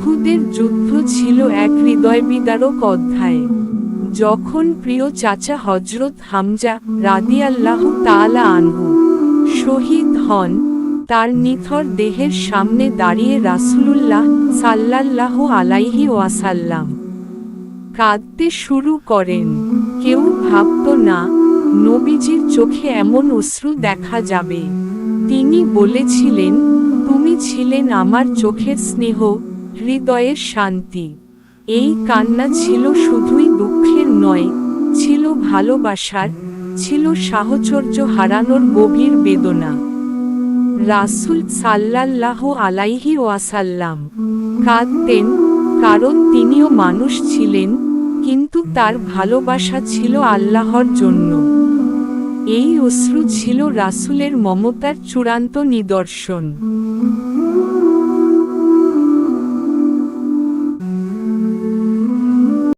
উহুদের যুদ্ধ ছিল এক হৃদয় বিদারক অধ্যায়। যখন প্রিয় চাচা হজরত হামজা রাদিয়াল্লাহু তাআলা আনহু শহীদ হন, তার নিথর দেহের সামনে দাঁড়িয়ে রাসূলুল্লাহ সাল্লাল্লাহু আলাইহি ওয়াসাল্লাম কাঁদতে শুরু করেন। কেউ ভাবত, না, নবীজির চোখে এমন অশ্রু দেখা যাবে। তিনি বলেছিলেন, তুমি ছিলেন আমার চোখের স্নেহ হৃদয়ের শান্তি। এই কান্না ছিল শুধুই দুঃখের নয়, ছিল ভালোবাসার, ছিল সাহচর্য হারানোর গভীর বেদনা। রাসূল সাল্লাল্লাহু আলাইহি ওয়াসাল্লাম কাঁদতেন, কারণ তিনিও মানুষ ছিলেন, কিন্তু তার ভালোবাসা ছিল আল্লাহর জন্য। এই অশ্রু ছিল রাসূলের মমতার চূড়ান্ত নিদর্শন।